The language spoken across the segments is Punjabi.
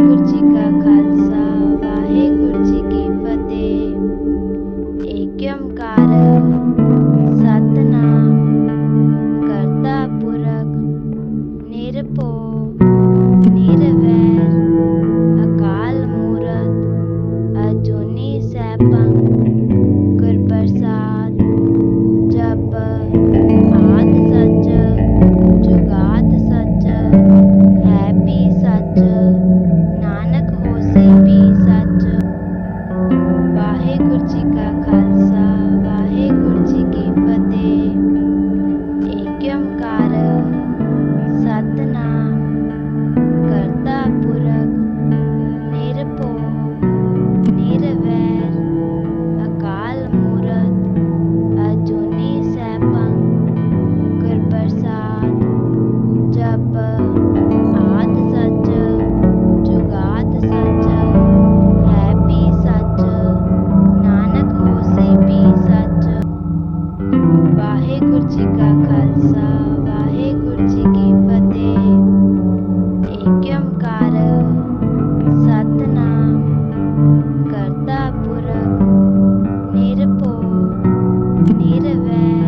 ਵਾਹਿਗੁਰੂ ਜੀ ਕਾ ਖਾਲਸਾ ਵਾਹਿਗੁਰੂ ਜੀ ਕੀ ਫਤਿਹ। ਏਕ ਓੰਕਾਰ ਵਾਹਿਗੁਰੂ ਜੀ ਕਾ ਖਾਲਸਾ ਵਾਹਿਗੁਰੂ ਜੀ ਕੀ ਫਤਿਹ। ਏਕ ਸਤਨਾਮ ਕਰਤਾ ਪੁਰਖ ਨਿਰਭਉ ਨਿਰਵੈਰ।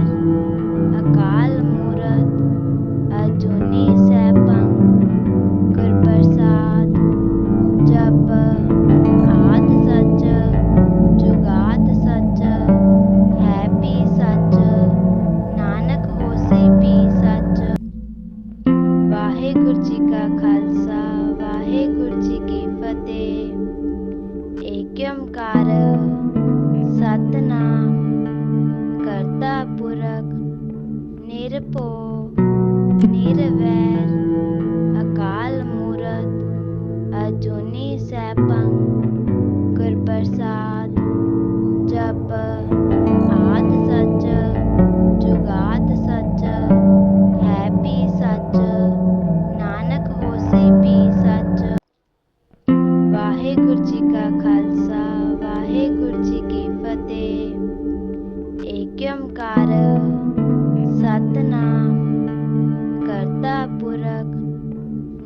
ਕਾ ਖਾਲਸਾ, ਵਾਹਿਗੁਰੂ ਜੀ ਕੀ ਫਤਿਹ। ਏਕ ਓੰਕਾਰ ਸਤਨਾਮ, ਕਰਤਾ ਪੁਰਖ, ਨਿਰਭਉ, ਨਿਰਵੈਰ, ਅਕਾਲ ਮੂਰਤ, ਅਜੂਨੀ ਸੈਭੰ ਗੁਰ ਪ੍ਰਸਾਦ ਜਪ। ਫਤਿਹ ਏਕ ਸਤਨਾਮ ਕਰਤਾ ਪੁਰਖ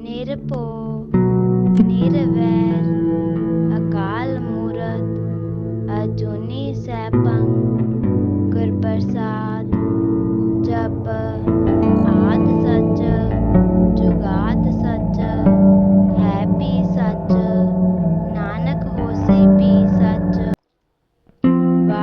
ਨਿਰਭਉ ਨਿਰਵੈਰ।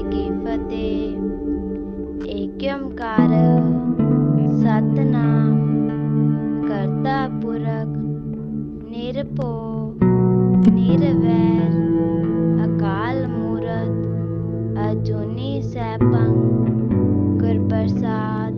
ਜੀ ਕੀ ਫਤਿਹ। ਏਕ ਸਤਨਾਮ, ਕਰਤਾ ਪੁਰਖ, ਨਿਰਭਉ, ਨਿਰਵੈਰ, ਅਕਾਲ ਮੂਰਤ, ਅਜੂਨੀ ਸੈਭੰ ਗੁਰ ਪ੍ਰਸਾਦ